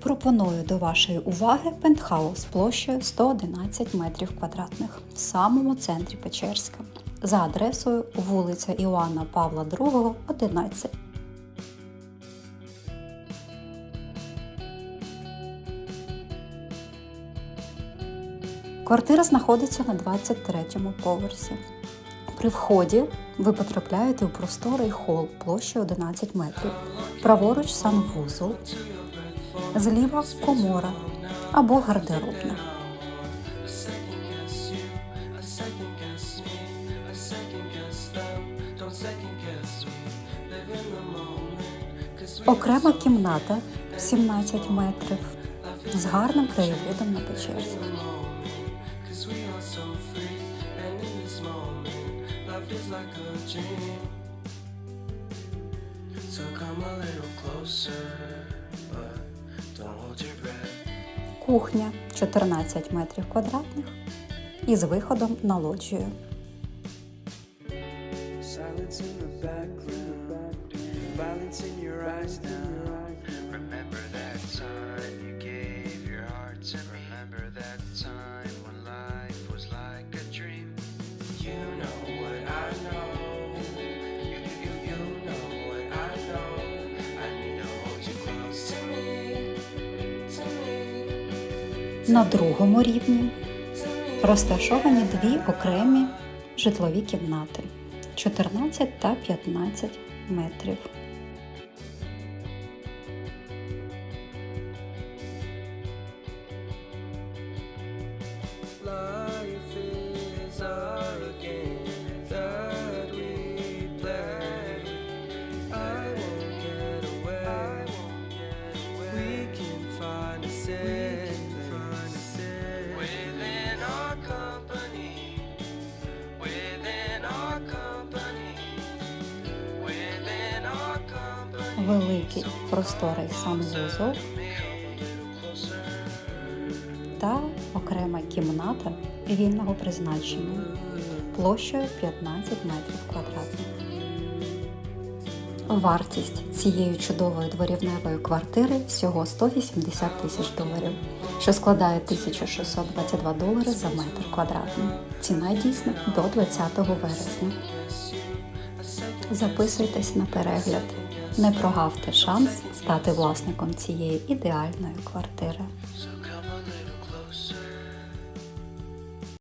Пропоную до вашої уваги пентхаус площею 111 метрів квадратних в самому центрі Печерська за адресою вулиця Іоанна Павла II, 11. Квартира знаходиться на 23-му поверсі. При вході ви потрапляєте у просторий хол площею 11 метрів. Праворуч санвузол, зліва комора або гардеробна. Окрема кімната 17 метрів з гарним краєвидом на Печерськ. So come a little closer, Кухня 14 метрів квадратних із виходом на лоджію. Silence in the background, violence in your eyes now. Remember На другому рівні. Розташовані дві окремі житлові кімнати 14 та 15 метрів. Life is our game Великий просторий санвузол та окрема кімната вільного призначення площею 15 метрів квадратних. Вартість цієї чудової дворівневої квартири всього 180 тисяч доларів, що складає 1622 долари за метр квадратний. Ціна дійсна до 20 вересня. Записуйтесь на перегляд. Не прогавте шанс стати власником цієї ідеальної квартири.